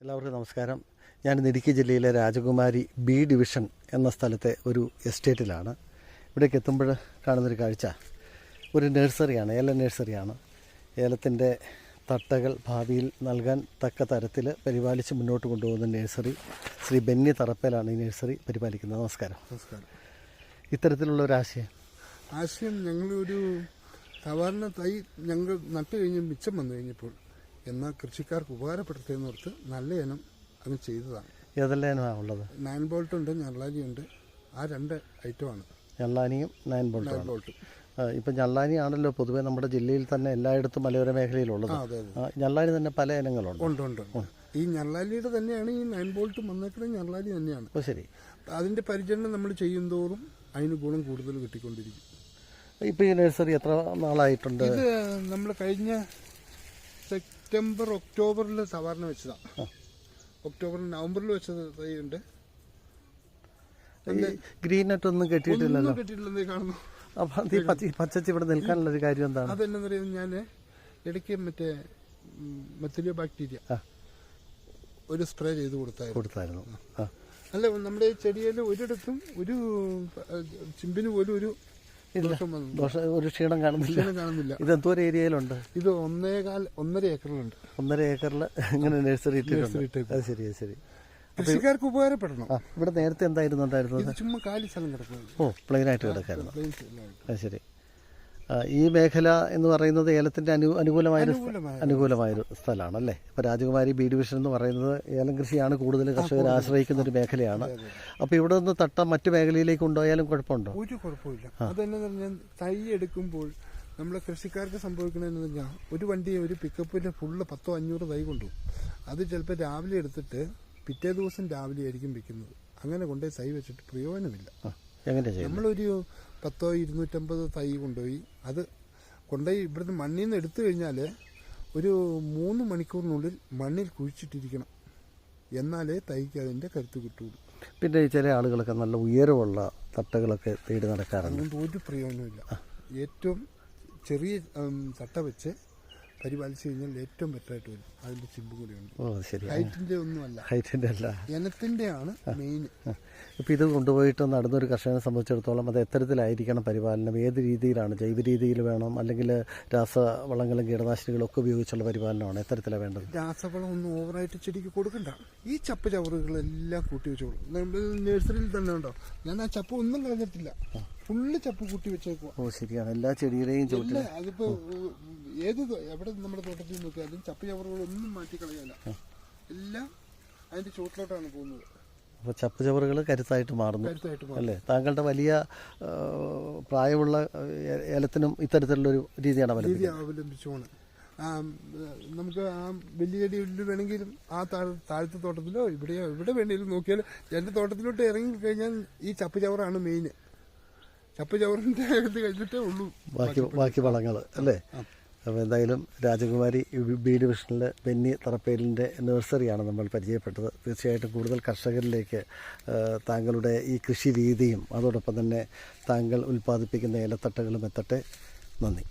എല്ലാവർക്കും നമസ്കാരം. ഞാൻ ഇടുക്കി ജില്ലയിലെ രാജകുമാരി ബി ഡിവിഷൻ എന്ന സ്ഥലത്തെ ഒരു എസ്റ്റേറ്റിലാണ്. ഇവിടേക്ക് എത്തുമ്പോൾ കാണുന്നൊരു കാഴ്ച. ഒരു നഴ്സറിയാണ് ഏല നഴ്സറിയാണ്. ഏലത്തിന്റെ തട്ടകൾ ഭാവിയിൽ നൽകാൻ തക്ക തരത്തിൽ പരിപാലിച്ച് മുന്നോട്ട് കൊണ്ടുപോകുന്ന നഴ്സറി ശ്രീ ബെന്നി തറപ്പേലാണ് ഈ നഴ്സറി പരിപാലിക്കുന്നത്. നമസ്കാരം. നമസ്കാരം. ഇത്തരത്തിലുള്ള ഒരു ആശയം? ആശയം ഞങ്ങളൊരു സാധാരണ തൈ ഞങ്ങൾ നട്ടു കഴിഞ്ഞ് മിച്ചം വന്നു കഴിഞ്ഞപ്പോൾ എന്നാൽ കൃഷിക്കാർക്ക് ഉപകാരപ്പെടട്ടെ ഓർത്ത് നല്ല ഇനം അങ്ങ് ചെയ്തതാണ്. ഏതെല്ലാം ഉള്ളത്? നയൻ ബോൾട്ട് ഉണ്ട് ഞള്ളാരിയുണ്ട് ആ രണ്ട് ഐറ്റമാണ് ഞള്ളാനിയും നയൻ നയൻ ബോൾട്ടുമാണ് ബോൾട്ട് ഇപ്പം ഞള്ളാനി ആണല്ലോ പൊതുവേ നമ്മുടെ ജില്ലയിൽ തന്നെ എല്ലായിടത്തും മലയോര മേഖലയിലുള്ളത്. ഞള്ളാനി തന്നെ പല ഇനങ്ങളുണ്ട്. ഉണ്ട് ഉണ്ട് ഉണ്ട്. ഈ ഞള്ളാലിയുടെ തന്നെയാണ് ഈ നയൻ ബോൾട്ട് വന്നേക്കുന്നത് ഞള്ളാലി തന്നെയാണ്. അപ്പോൾ ശരി. അതിന്റെ പരിചരണം നമ്മൾ ചെയ്യുന്തോറും അതിന് ഗുണം കൂടുതൽ കിട്ടിക്കൊണ്ടിരിക്കും. ഇപ്പം ഈ നഴ്സറി എത്ര നാളായിട്ടുണ്ട്? ഇത് നമ്മൾ കഴിഞ്ഞ സെപ്റ്റംബർ ഒക്ടോബറിൽ സാധാരണ വെച്ചതാണ് ഒക്ടോബർ നവംബറിൽ വെച്ചത് തൈയുണ്ട് ഗ്രീൻ നെറ്റ് ഒന്നും കെട്ടിയിട്ടില്ലല്ലോ കിട്ടിയിട്ടില്ലെന്നേ കാണുന്നു. അപ്പം ഈ പച്ചച്ചി ഇവിടെ നിൽക്കാനുള്ള ഒരു കാര്യം എന്താണ്? അതെന്നു പറയുന്നത് ഞാൻ ഇടയ്ക്ക് മറ്റേ മെത്തലിയോ ബാക്ടീരിയ ഒരു സ്പ്രേ ചെയ്ത് കൊടുത്തായിരുന്നു. കൊടുത്തായിരുന്നു. അല്ല നമ്മുടെ ഈ ചെടിയിൽ ഒരിടത്തും ഒരു ചിമ്പിന് പോലും ഒരു ദോഷം ഒരു ക്ഷീണം കാണുന്നില്ല. കാണുന്നില്ല. ഇത് എന്തോ ഒരു ഏരിയയിലുണ്ട്. ഇത് ഒന്നേകാൽ ഒന്നര ഏക്കറിലുണ്ട്. ഒന്നര ഏക്കറിൽ ഇങ്ങനെ നഴ്സറി ഇട്ടിട്ടുണ്ട്. അത് ശരി അത് ശരി. കൃഷിക്കാർക്ക് ഉപകാരപ്പെടണം. ഇവിടെ നേരത്തെ എന്തായിരുന്നു ഉണ്ടായിരുന്നത്? ചുമ്മാ കാലി സ്ഥലം കിടക്കുന്നത്. ഓ പ്ലെയിനായിട്ട് കിടക്കായിരുന്നു. plain സ്ഥലമായിട്ട്. അത് ശരി. ഈ മേഖല എന്ന് പറയുന്നത് ഏലത്തിന്റെ അനു അനുകൂലമായൊരു അനുകൂലമായ അനുകൂലമായൊരു സ്ഥലമാണ് അല്ലേ ഇപ്പോൾ രാജകുമാരി ബി ഡിവിഷൻ എന്ന് പറയുന്നത് ഏലം കൃഷിയാണ് കൂടുതൽ കർഷകർ ആശ്രയിക്കുന്ന ഒരു മേഖലയാണ്. അപ്പോൾ ഇവിടെ നിന്ന് തട്ട മറ്റു മേഖലയിലേക്ക് ഉണ്ടോയാലും കുഴപ്പമുണ്ടോ? ഒരു കുഴപ്പമില്ല അതെന്നു പറഞ്ഞാൽ തൈ എടുക്കുമ്പോൾ നമ്മളെ കൃഷിക്കാർക്ക് സംഭവിക്കണമെന്ന് പറഞ്ഞാൽ ഒരു വണ്ടി ഒരു പിക്കപ്പിന്റെ ഫുള്ള് പത്തോ അഞ്ഞൂറ് തൈ കൊണ്ടുപോകും. അത് ചിലപ്പോൾ രാവിലെ എടുത്തിട്ട് പിറ്റേ ദിവസം രാവിലെ ആയിരിക്കും വിൽക്കുന്നത്. അങ്ങനെ കൊണ്ടുപോയി തൈ വെച്ചിട്ട് പ്രയോജനമില്ല. നമ്മളൊരു പത്തോ ഇരുന്നൂറ്റമ്പത് തൈ കൊണ്ടുപോയി. അത് കൊണ്ടുപോയി ഇവിടുന്ന് മണ്ണിൽ നിന്ന് എടുത്തു കഴിഞ്ഞാൽ ഒരു മൂന്ന് മണിക്കൂറിനുള്ളിൽ മണ്ണിൽ കുഴിച്ചിട്ടിരിക്കണം. എന്നാലേ തൈക്ക് അതിന്റെ കരുത്ത് കിട്ടുള്ളൂ. പിന്നെ ചില ആളുകളൊക്കെ നല്ല ഉയരമുള്ള തട്ടകളൊക്കെ തേടി നടക്കാറുണ്ട്. അതുകൊണ്ട് ഒരു പ്രയോജനമില്ല ഏറ്റവും ചെറിയ തട്ട വെച്ച് പരിപാലിച്ചു കഴിഞ്ഞാൽ ഏറ്റവും ബെറ്ററായിട്ട് വരും. അതിന്റെ ചിമ്പ് കൂടിയുണ്ട് ഓ ശരി. ഹൈറ്റിന്റെ ഒന്നുമല്ല. ഹൈറ്റിന്റെ അല്ല. ഇനത്തിന്റെയാണ് മെയിൻ ഇപ്പൊ ഇത് കൊണ്ടുപോയിട്ട് നടന്നൊരു കർഷകനെ സംബന്ധിച്ചിടത്തോളം അത് എത്തരത്തിലായിരിക്കണം പരിപാലനം. ഏത് രീതിയിലാണ്? ജൈവ രീതിയിൽ വേണം? അല്ലെങ്കിൽ രാസവളങ്ങളും കീടനാശിനികളും ഒക്കെ ഉപയോഗിച്ചുള്ള പരിപാലനമാണ് എത്തരത്തിലാണ് വേണ്ടത്? രാസവളം ഒന്നും ഓവറായിട്ട് ചെടിക്ക് കൊടുക്കണ്ട. ഈ ചപ്പ് ചവറുകളെല്ലാം കൂട്ടി വെച്ചോളൂ. നമ്മൾ നഴ്സറിയിൽ തന്നെ ഉണ്ടോ? ഞാൻ ആ ചപ്പ് ഒന്നും കളഞ്ഞിട്ടില്ല. ഫുള്ള് ചപ്പ് കൂട്ടി വെച്ചേക്കുക ഓ ശരിയാണ് എല്ലാ ചെടിയുടെയും ചുവട്ടിൽ ഇല്ല അതിപ്പോ ഏത് എവിടെ നമ്മുടെ തോട്ടത്തിൽ നോക്കിയാലും ചപ്പ് ചവറുകളൊന്നും മാറ്റി കളയല്ല. എല്ലാം അതിന്റെ ചോട്ടിലോട്ടാണ് പോകുന്നത്. അപ്പോൾ ചപ്പ് ചവറുകൾ കരുത്തായിട്ട് മാറുന്നു. അല്ലേ? താങ്കളുടെ വലിയ പ്രായമുള്ള ഏലത്തിനും ഇത്തരത്തിലുള്ളൊരു രീതിയാണ് അവലംബിച്ചുകൊണ്ട് നമുക്ക് ആ വലിയ ചെടിയിൽ വേണമെങ്കിലും ആ താഴ് താഴത്തെ തോട്ടത്തിലോ ഇവിടെയോ എവിടെ വേണമെങ്കിലും നോക്കിയാൽ എന്റെ തോട്ടത്തിലോട്ട് ഇറങ്ങി കഴിഞ്ഞാൽ ഈ ചപ്പ് ചവറാണ് മെയിൻ ചപ്പ് ചവറിന്റെ ഇത് കഴിഞ്ഞിട്ടേ ഉള്ളൂ. ബാക്കി ബാക്കി വളങ്ങൾ അല്ലേ? അപ്പോൾ എന്തായാലും രാജകുമാരി ബി ഡിവിഷനിലെ ബെന്നി തറപ്പേലിന്റെ നഴ്സറിയാണ് നമ്മൾ പരിചയപ്പെട്ടത്. തീർച്ചയായിട്ടും കൂടുതൽ കർഷകരിലേക്ക് താങ്കളുടെ ഈ കൃഷി രീതിയും അതോടൊപ്പം തന്നെ താങ്കൾ ഉൽപ്പാദിപ്പിക്കുന്ന ഏലത്തട്ടകളും എത്തട്ടെ. നന്ദി.